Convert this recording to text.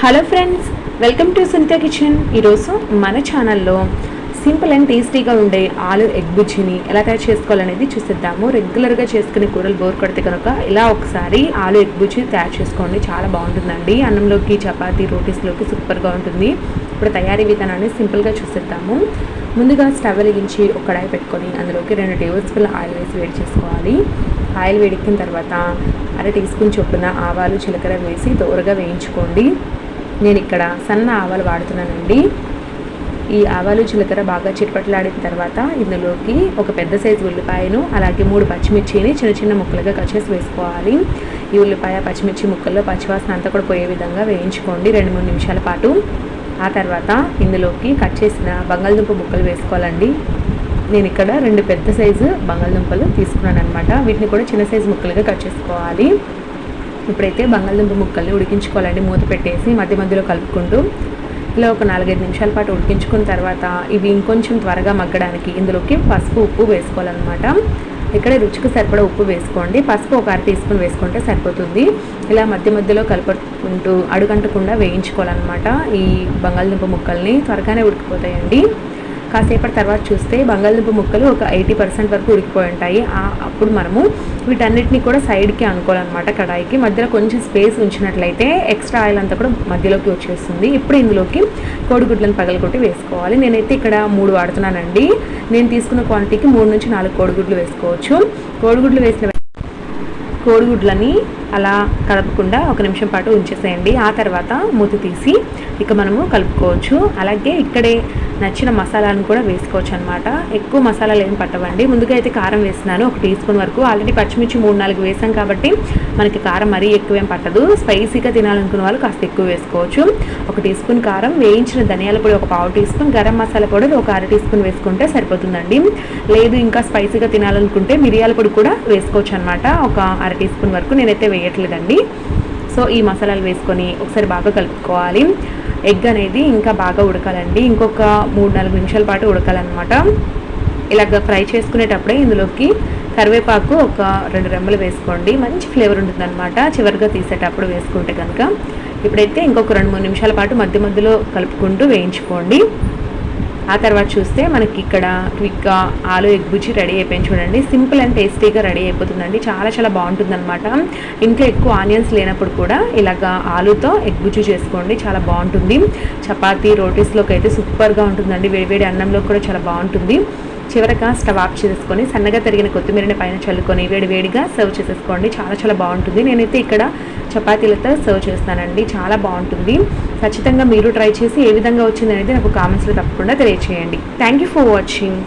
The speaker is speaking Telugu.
Hello friends welcome to Sunitha kitchen ఈరోజు మన ఛానల్లో సింపుల్ అండ్ టేస్టీగా ఉండే ఆలు ఎగ్ బుజ్జిని ఎలా తయారు చేసుకోవాలనేది చూసిద్దాము. రెగ్యులర్గా చేసుకునే కూరలు బోర్ కొడితే కనుక ఇలా ఒకసారి ఆలు ఎగ్ బుజ్జి తయారు చేసుకోండి. చాలా బాగుంటుందండి. అన్నంలోకి చపాతీ రోటీస్లోకి సూపర్గా ఉంటుంది. ఇప్పుడు తయారీ విధానాన్ని సింపుల్గా చూసిద్దాము. ముందుగా స్టవ్ వెలిగించి ఒక కడాయి పెట్టుకొని అందులోకి రెండు టేబుల్ స్పూన్ ఆయిల్ వేసి వేడి చేసుకోవాలి. ఆయిల్ వేడెక్కిన తర్వాత అర టీ స్పూన్ చొప్పున ఆవాలు జీలకర్ర వేసి దోరగా వేయించుకోండి. నేను ఇక్కడ సన్న ఆవాలు వాడుతున్నానండి. ఈ ఆవాలు జీలకర్ర బాగా చిట్పట్లాడిన తర్వాత ఇందులోకి ఒక పెద్ద సైజు ఉల్లిపాయను అలాగే మూడు పచ్చిమిర్చిని చిన్న చిన్న ముక్కలుగా కట్ చేసి వేసుకోవాలి. ఈ ఉల్లిపాయ పచ్చిమిర్చి ముక్కల్లో పచ్చివాసన అంతా కూడా పోయే విధంగా వేయించుకోండి రెండు మూడు నిమిషాల పాటు. ఆ తర్వాత ఇందులోకి కట్ చేసిన బంగాళదుంప ముక్కలు వేసుకోవాలండి. నేను ఇక్కడ రెండు పెద్ద సైజు బంగాళదుంపలు తీసుకున్నాను అనమాట వీటిని కూడా చిన్న సైజు ముక్కలుగా కట్ చేసుకోవాలి. ఇప్పుడైతే బంగాళదుంప ముక్కల్ని ఉడికించుకోవాలండి. మూత పెట్టేసి మధ్య మధ్యలో కలుపుకుంటూ ఇలా ఒక నాలుగైదు నిమిషాల పాటు ఉడికించుకున్న తర్వాత ఇవి ఇంకొంచెం త్వరగా మగ్గడానికి ఇందులోకి పసుపు ఉప్పు వేసుకోవాలన్నమాట. ఇక్కడ రుచికి సరిపడా ఉప్పు వేసుకోండి. పసుపు ఒక అర టీ స్పూన్ వేసుకుంటే సరిపోతుంది. ఇలా మధ్య మధ్యలో కలుపుకుంటూ అడుగంటకుండా వేయించుకోవాలన్నమాట. ఈ బంగాళదుంప ముక్కల్ని త్వరగానే ఉడికిపోతాయండి. కాసేపటి తర్వాత చూస్తే బంగాళదుంప ముక్కలు ఒక ఎయిటీ పర్సెంట్ వరకు ఉడికిపోయి ఉంటాయి. అప్పుడు మనము వీటన్నిటిని కూడా సైడ్కి అనుకోవాలన్నమాట కడాయికి. మధ్యలో కొంచెం స్పేస్ ఉంచినట్లయితే ఎక్స్ట్రా ఆయిల్ అంతా కూడా మధ్యలోకి వచ్చేస్తుంది. ఇప్పుడు ఇందులోకి కోడిగుడ్లను పగలగొట్టి వేసుకోవాలి. నేనైతే ఇక్కడ మూడు వాడుతున్నానండి. నేను తీసుకున్న క్వాంటిటీకి మూడు నుంచి నాలుగు కోడిగుడ్లు వేసుకోవచ్చు. కోడిగుడ్లు వేసిన కోడిగుడ్లని అలా కలపకుండా ఒక నిమిషం పాటు ఉంచేసేయండి. ఆ తర్వాత మూత తీసి ఇక మనము కలుపుకోవచ్చు. అలాగే ఇక్కడే నచ్చిన మసాలాను కూడా వేసుకోవచ్చు అనమాట ఎక్కువ మసాలాలు ఏం పట్టవండి. ముందుగా అయితే కారం వేసినాను ఒక టీ స్పూన్ వరకు. ఆల్రెడీ పచ్చిమిర్చి మూడు నాలుగు వేసాం కాబట్టి మనకి కారం మరీ ఎక్కువ ఏం పట్టదు. స్పైసీగా తినాలనుకున్న వాళ్ళు కాస్త ఎక్కువ వేసుకోవచ్చు. ఒక టీ స్పూన్ కారం వేయించిన ధనియాల పొడి ఒక పావు టీ స్పూన్ గరం మసాలా పొడి ఒక అర టీ స్పూన్ వేసుకుంటే సరిపోతుందండి. లేదు ఇంకా స్పైసీగా తినాలనుకుంటే మిరియాల పొడి కూడా వేసుకోవచ్చు అనమాట ఒక అర టీ స్పూన్ వరకు నేనైతే వేయట్లేదండి. సో ఈ మసాలాలు వేసుకొని ఒకసారి బాగా కలుపుకోవాలి. ఎగ్ అనేది ఇంకా బాగా ఉడకాలండి. ఇంకొక మూడు నాలుగు నిమిషాల పాటు ఉడకాలన్నమాట. ఇలాగ ఫ్రై చేసుకునేటప్పుడే ఇందులోకి కరివేపాకు ఒక రెండు రెమ్మలు వేసుకోండి. మంచి ఫ్లేవర్ ఉంటుందన్నమాట. చివరిగా తీసేటప్పుడు వేసుకుంటే కనుక ఇప్పుడైతే ఇంకొక రెండు మూడు నిమిషాల పాటు మధ్య మధ్యలో కలుపుకుంటూ వేయించుకోండి. ఆ తర్వాత చూస్తే మనకి ఇక్కడ క్విక్గా ఆలు ఎగ్ బుజ్జి రెడీ అయిపోయింది చూడండి. సింపుల్ అండ్ టేస్టీగా రెడీ అయిపోతుందండి. చాలా చాలా బాగుంటుందన్నమాట. ఇంట్లో ఎక్కువ ఆనియన్స్ లేనప్పుడు కూడా ఇలాగా ఆలుతో ఎగ్ బుజ్జి చేసుకోండి. చాలా బాగుంటుంది. చపాతీ రోటీస్లోకి అయితే సూపర్గా ఉంటుందండి. వేడివేడి అన్నంలో కూడా చాలా బాగుంటుంది. చివరగా స్టవ్ ఆఫ్ చేసుకొని సన్నగా తరిగిన కొత్తిమీరని పైన చల్లుకొని వేడి వేడిగా సర్వ్ చేసేసుకోండి. చాలా చాలా బాగుంటుంది. నేనైతే ఇక్కడ చపాతీలతో సర్వ్ చేస్తానండి. చాలా బాగుంటుంది. ఖచ్చితంగా మీరు ట్రై చేసి ఏ విధంగా వచ్చింది అనేది నాకు కామెంట్స్లో తప్పకుండా తెలియచేయండి. Thank you for watching